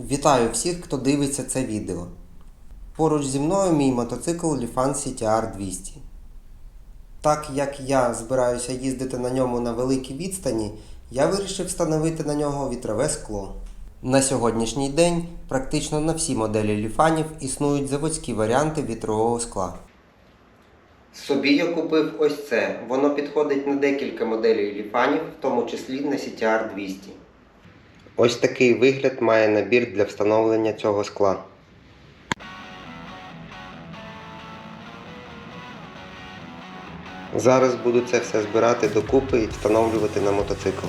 Вітаю всіх, хто дивиться це відео. Поруч зі мною мій мотоцикл Lifan CTR 200. Так як я збираюся їздити на ньому на великій відстані, я вирішив встановити на нього вітрове скло. На сьогоднішній день практично на всі моделі ліфанів існують заводські варіанти вітрового скла. Собі я купив ось це. Воно підходить на декілька моделей ліфанів, в тому числі на CTR 200. Ось такий вигляд має набір для встановлення цього скла. Зараз буду це все збирати докупи і встановлювати на мотоцикл.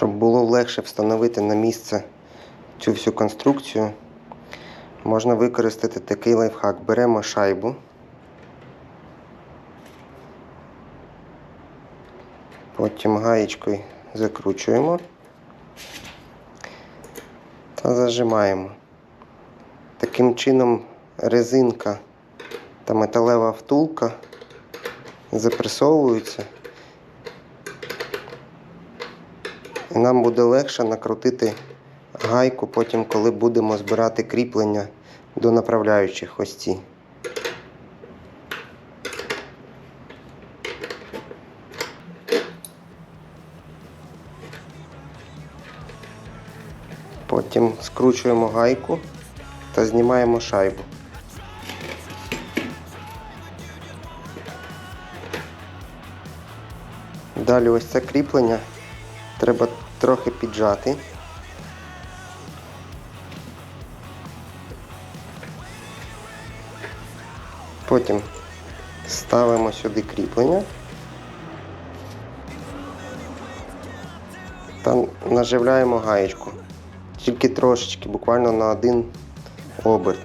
Щоб було легше встановити на місце цю всю конструкцію, можна використати такий лайфхак. Беремо шайбу. Потім гаєчкою закручуємо та зажимаємо. Таким чином резинка та металева втулка запресовуються. І нам буде легше накрутити гайку потім, коли будемо збирати кріплення до направляючих ось ці. Потім скручуємо гайку та знімаємо шайбу. Далі ось це кріплення треба трохи піджати. Потім ставимо сюди кріплення та наживляємо гаєчку. Тільки трошечки, буквально на один оберт.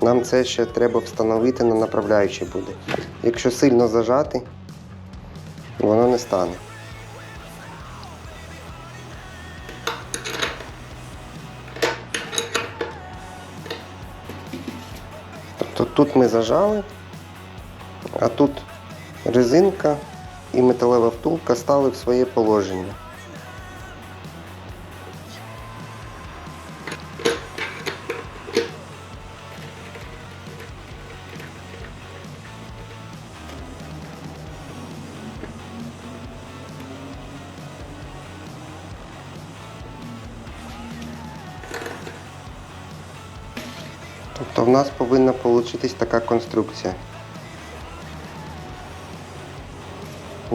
Нам це ще треба встановити на направляючий буде. Якщо сильно зажати, воно не стане. Тут ми зажали, а тут резинка і металева втулка стали в своє положення. Тобто в нас повинна получитись така конструкція.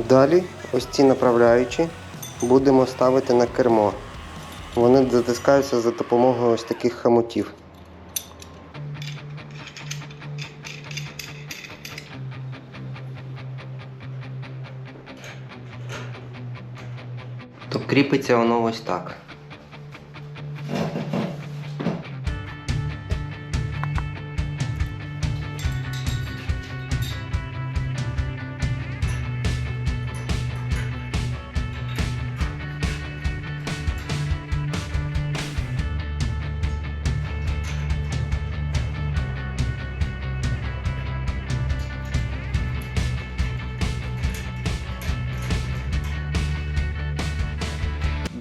Далі ось ці направляючі будемо ставити на кермо. Вони затискаються за допомогою ось таких хомутів. То кріпиться воно ось так.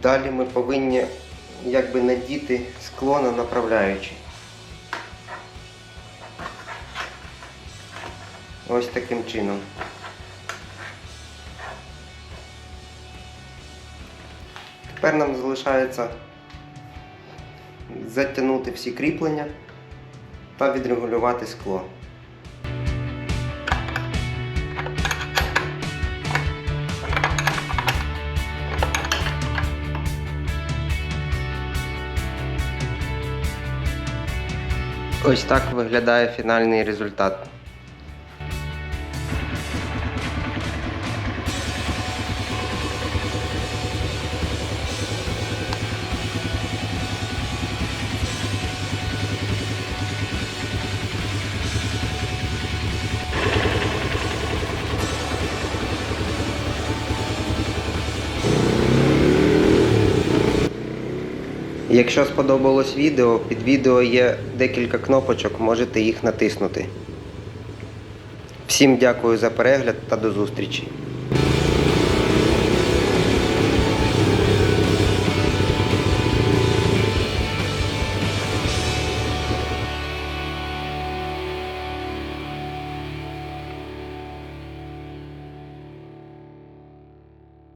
Далі ми повинні якби надіти скло на направляючі. Ось таким чином. Тепер нам залишається затягнути всі кріплення та відрегулювати скло. Ось так виглядає фінальний результат. Якщо сподобалось відео, під відео є декілька кнопочок, можете їх натиснути. Всім дякую за перегляд та до зустрічі!